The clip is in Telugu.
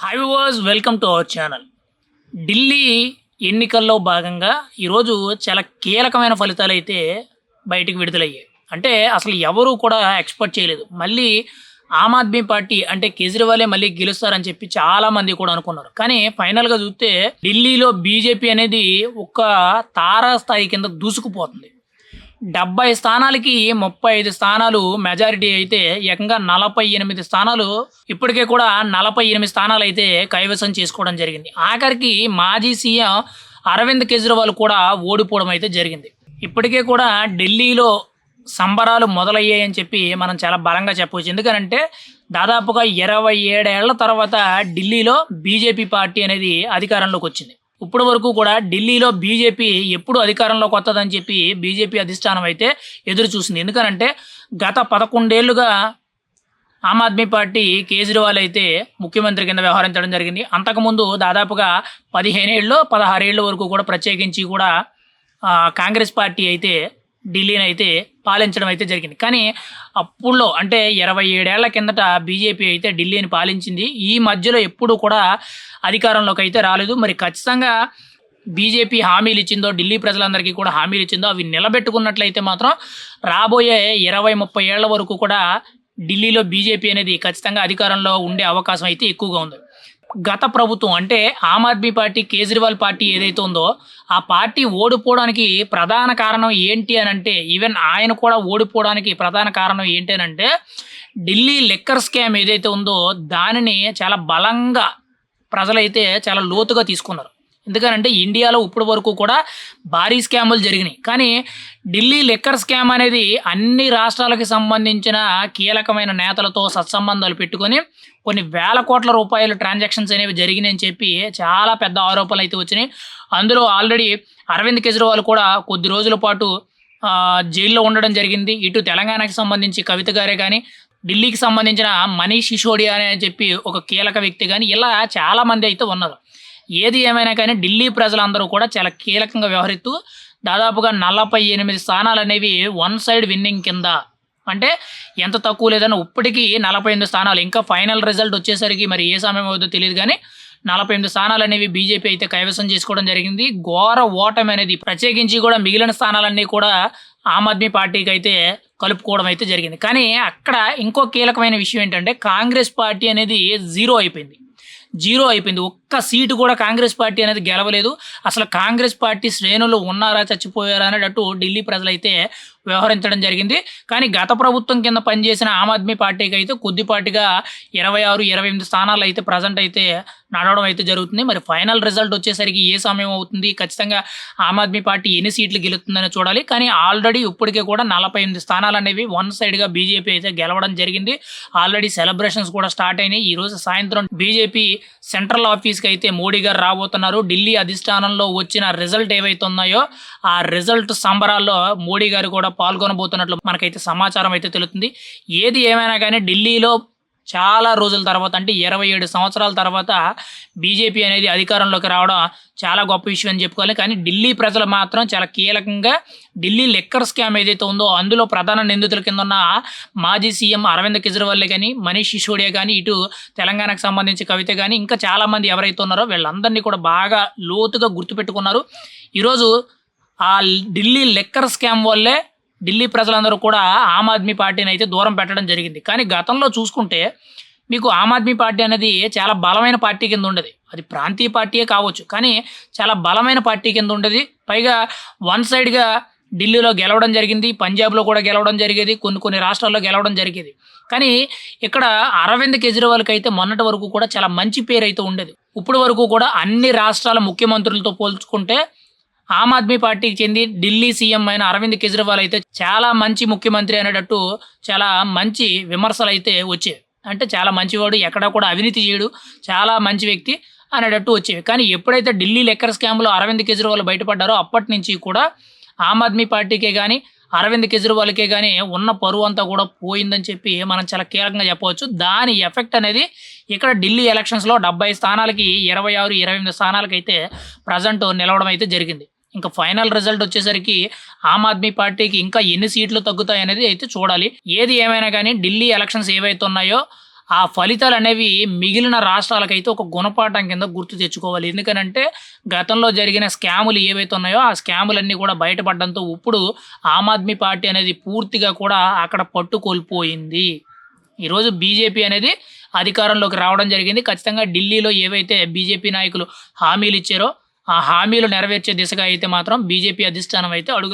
Hi was welcome to our channel Delhi ఎన్నికల్లో భాగంగా ఈరోజు చాలా కీలకమైన ఫలితాలు అయితే బయటికి విడుదలయ్యాయి. అంటే అసలు ఎవరు కూడా ఎక్స్పెక్ట్ చేయలేదు. మళ్ళీ ఆమ్ ఆద్మీ పార్టీ అంటే కేజ్రీవాలే మళ్ళీ గెలుస్తారని చెప్పి చాలా మంది కూడా అనుకున్నారు. కానీ ఫైనల్గా చూస్తే ఢిల్లీలో బీజేపీ అనేది ఒక తారాస్థాయి కింద దూసుకుపోతుంది. డెబ్బై స్థానాలకి ముప్పై ఐదు స్థానాలు మెజారిటీ అయితే ఏకంగా నలభై ఎనిమిది స్థానాలు ఇప్పటికే కూడా నలభై ఎనిమిది స్థానాలు అయితే కైవసం చేసుకోవడం జరిగింది. ఆఖరికి మాజీ సీఎం అరవింద్ కేజ్రీవాల్ కూడా ఓడిపోవడం అయితే జరిగింది. ఇప్పటికే కూడా ఢిల్లీలో సంబరాలు మొదలయ్యాయని చెప్పి మనం చాలా బలంగా చెప్పవచ్చు. ఎందుకనంటే దాదాపుగా ఇరవై ఏడేళ్ళ తర్వాత ఢిల్లీలో బీజేపీ పార్టీ అనేది అధికారంలోకి వచ్చింది. ఇప్పటి వరకు కూడా ఢిల్లీలో బీజేపీ ఎప్పుడు అధికారంలోకి వస్తుందని చెప్పి బీజేపీ అధిష్టానం అయితే ఎదురు చూసింది. ఎందుకనంటే గత పదకొండేళ్ళుగా ఆమ్ ఆద్మీ పార్టీ కేజ్రీవాల్ అయితే ముఖ్యమంత్రి కింద వ్యవహరించడం జరిగింది. అంతకుముందు దాదాపుగా పదిహేనేళ్ళు పదహారేళ్ళ వరకు కూడా ప్రత్యేకించి కూడా కాంగ్రెస్ పార్టీ అయితే ఢిల్లీని అయితే పాలించడం అయితే జరిగింది. కానీ అప్పుల్లో అంటే ఇరవై ఏడేళ్ళ కిందట బీజేపీ అయితే ఢిల్లీని పాలించింది. ఈ మధ్యలో ఎప్పుడు కూడా అధికారంలోకి అయితే రాలేదు. మరి ఖచ్చితంగా బీజేపీ హామీలు ఇచ్చిందో ఢిల్లీ ప్రజలందరికీ కూడా హామీలు ఇచ్చిందో అవి నిలబెట్టుకున్నట్లయితే మాత్రం రాబోయే ఇరవై ముప్పై ఏళ్ళ వరకు కూడా ఢిల్లీలో బీజేపీ అనేది ఖచ్చితంగా అధికారంలో ఉండే అవకాశం అయితే ఎక్కువగా ఉంది. గత ప్రభుత్వం అంటే ఆమ్ ఆద్మీ పార్టీ కేజ్రీవాల్ పార్టీ ఏదైతే ఉందో ఆ పార్టీ ఓడిపోవడానికి ప్రధాన కారణం ఏంటి అని అంటే ఈవెన్ ఆయన కూడా ఓడిపోవడానికి ప్రధాన కారణం ఏంటి అని అంటే ఢిల్లీ లెక్కర్ స్కామ్ ఏదైతే ఉందో దానిని చాలా బలంగా ప్రజలైతే చాలా లోతుగా తీసుకున్నారు. ఎందుకనంటే ఇండియాలో ఇప్పటి వరకు కూడా భారీ స్కాములు జరిగినాయి. కానీ ఢిల్లీ లెక్కర్ స్కామ్ అనేది అన్ని రాష్ట్రాలకు సంబంధించిన కీలకమైన నేతలతో సత్సంబంధాలు పెట్టుకొని కొన్ని వేల కోట్ల రూపాయల ట్రాన్సాక్షన్స్ అనేవి జరిగినాయని చెప్పి చాలా పెద్ద ఆరోపణలు అయితే వచ్చినాయి. అందులో ఆల్రెడీ అరవింద్ కేజ్రీవాల్ కూడా కొద్ది రోజుల పాటు జైల్లో ఉండడం జరిగింది. ఇటు తెలంగాణకి సంబంధించి కవిత గారే కానీ ఢిల్లీకి సంబంధించిన మనీష్ సిసోడియా అని చెప్పి ఒక కీలక వ్యక్తి కానీ ఇలా చాలా మంది అయితే ఉన్నారు. ఏది ఏమైనా కానీ ఢిల్లీ ప్రజలందరూ కూడా చాలా కీలకంగా వ్యవహరిస్తూ దాదాపుగా నలభై ఎనిమిది స్థానాలు అనేవి వన్ సైడ్ విన్నింగ్ కింద. అంటే ఎంత తక్కువ లేదని ఇప్పటికీ నలభై ఎనిమిది స్థానాలు. ఇంకా ఫైనల్ రిజల్ట్ వచ్చేసరికి మరి ఏ సమయం అవుతుందో తెలియదు కానీ నలభై ఎనిమిది స్థానాలు అనేవి బీజేపీ అయితే కైవసం చేసుకోవడం జరిగింది. ఘోర ఓటమి అనేది ప్రత్యేకించి కూడా మిగిలిన స్థానాలన్నీ కూడా ఆమ్ ఆద్మీ పార్టీకి అయితే కలుపుకోవడం అయితే జరిగింది. కానీ అక్కడ ఇంకో కీలకమైన విషయం ఏంటంటే కాంగ్రెస్ పార్టీ అనేది జీరో అయిపోయింది. జీరో అయిపోయింది. ఒక్క సీటు కూడా కాంగ్రెస్ పార్టీ అనేది గెలవలేదు. అసలు కాంగ్రెస్ పార్టీ శ్రేణులు ఉన్నారా చచ్చిపోయారా అనేటట్టు ఢిల్లీ ప్రజలైతే వ్యవహరించడం జరిగింది. కానీ గత ప్రభుత్వం కింద పనిచేసిన ఆమ్ ఆద్మీ పార్టీకి అయితే కొద్దిపాటిగా ఇరవై ఆరు ఇరవై ఎనిమిది స్థానాలు అయితే ప్రజెంట్ అయితే నడవడం అయితే జరుగుతుంది. మరి ఫైనల్ రిజల్ట్ వచ్చేసరికి ఏ సమయం అవుతుంది? ఖచ్చితంగా ఆమ్ ఆద్మీ పార్టీ ఎన్ని సీట్లు గెలుతుందని చూడాలి. కానీ ఆల్రెడీ ఇప్పటికే కూడా నలభై ఎనిమిది స్థానాలు అనేవి వన్ సైడ్గా బీజేపీ అయితే గెలవడం జరిగింది. ఆల్రెడీ సెలబ్రేషన్స్ కూడా స్టార్ట్ అయినాయి. ఈ రోజు సాయంత్రం బీజేపీ సెంట్రల్ ఆఫీస్ ఆఫీస్కి అయితే మోడీ గారు రాబోతున్నారు. ఢిల్లీ అధిష్టానంలో వచ్చిన రిజల్ట్ ఏవైతే ఉన్నాయో ఆ రిజల్ట్ సంబరాల్లో మోడీ గారు కూడా పాల్గొనబోతున్నట్లు మనకైతే సమాచారం అయితే తెలుస్తుంది. ఏది ఏమైనా కానీ ఢిల్లీలో చాలా రోజుల తర్వాత అంటే ఇరవై ఏడు సంవత్సరాల తర్వాత బీజేపీ అనేది అధికారంలోకి రావడం చాలా గొప్ప విషయం అని చెప్పుకోవాలి. కానీ ఢిల్లీ ప్రజలు మాత్రం చాలా కీలకంగా ఢిల్లీ లెక్కర్ స్కామ్ ఏదైతే ఉందో అందులో ప్రధాన నిందితుల కింద ఉన్న మాజీ సీఎం అరవింద్ కేజ్రీవాల్ కానీ మనీష్ సిసోడియా కానీ ఇటు తెలంగాణకు సంబంధించి కవిత కానీ ఇంకా చాలామంది ఎవరైతే ఉన్నారో వీళ్ళందరినీ కూడా బాగా లోతుగా గుర్తుపెట్టుకున్నారు. ఈరోజు ఆ ఢిల్లీ లెక్కర్ స్కామ్ వల్లే ఢిల్లీ ప్రజలందరూ కూడా ఆమ్ ఆద్మీ పార్టీని అయితే దూరం పెట్టడం జరిగింది. కానీ గతంలో చూసుకుంటే మీకు ఆమ్ ఆద్మీ పార్టీ అనేది చాలా బలమైన పార్టీ కింద ఉండేది. అది ప్రాంతీయ పార్టీయే కావచ్చు. కానీ చాలా బలమైన పార్టీ కింద ఉండేది. పైగా వన్ సైడ్గా ఢిల్లీలో గెలవడం జరిగింది. పంజాబ్లో కూడా గెలవడం జరిగేది. కొన్ని కొన్ని రాష్ట్రాల్లో గెలవడం జరిగేది. కానీ ఇక్కడ అరవింద్ కేజ్రీవాల్కి అయితే మొన్నటి వరకు కూడా చాలా మంచి పేరు అయితే ఉండేది. ఇప్పటి వరకు కూడా అన్ని రాష్ట్రాల ముఖ్యమంత్రులతో పోల్చుకుంటే ఆమ్ ఆద్మీ పార్టీకి చెంది ఢిల్లీ సీఎం అయిన అరవింద్ కేజ్రీవాల్ అయితే చాలా మంచి ముఖ్యమంత్రి అనేటట్టు చాలా మంచి విమర్శలు అయితే వచ్చాయి అంటే చాలా మంచివాడు ఎక్కడ కూడా అవినీతి చేయడు చాలా మంచి వ్యక్తి అనేటట్టు వచ్చేవి కానీ ఎప్పుడైతే ఢిల్లీ లెక్కర్ స్కామ్లో అరవింద్ కేజ్రీవాల్ బయటపడ్డారో అప్పటి నుంచి కూడా ఆమ్ ఆద్మీ పార్టీకే కానీ అరవింద్ కేజ్రీవాల్కే కానీ ఉన్న పరువు అంతా కూడా పోయిందని చెప్పి మనం చాలా కీలకంగా చెప్పవచ్చు. దాని ఎఫెక్ట్ అనేది ఇక్కడ ఢిల్లీ ఎలక్షన్స్లో డెబ్బై స్థానాలకి ఇరవై ఆరు ఇరవై ఎనిమిది స్థానాలకైతే అయితే ప్రజెంట్ నిలవడం అయితే జరిగింది. ఇంకా ఫైనల్ రిజల్ట్ వచ్చేసరికి ఆమ్ ఆద్మీ పార్టీకి ఇంకా ఎన్ని సీట్లు తగ్గుతాయి అనేది అయితే చూడాలి. ఏది ఏమైనా కానీ ఢిల్లీ ఎలక్షన్స్ ఏవైతే ఉన్నాయో ఆ ఫలితాలు అనేవి మిగిలిన రాష్ట్రాలకైతే ఒక గుణపాఠం కింద గుర్తు తెచ్చుకోవాలి. ఎందుకనంటే గతంలో జరిగిన స్కాములు ఏవైతే ఉన్నాయో ఆ స్కాములన్నీ కూడా బయటపడడంతో ఇప్పుడు ఆమ్ ఆద్మీ పార్టీ అనేది పూర్తిగా కూడా అక్కడ పట్టు కోల్పోయింది ఈరోజు బీజేపీ అనేది అధికారంలోకి రావడం జరిగింది. ఖచ్చితంగా ఢిల్లీలో ఏవైతే బీజేపీ నాయకులు హామీలు ఇచ్చారో ఆ హామీలు నెరవేర్చే దిశగా అయితే మాత్రం బీజేపీ అధిష్టానం అయితే అడుగు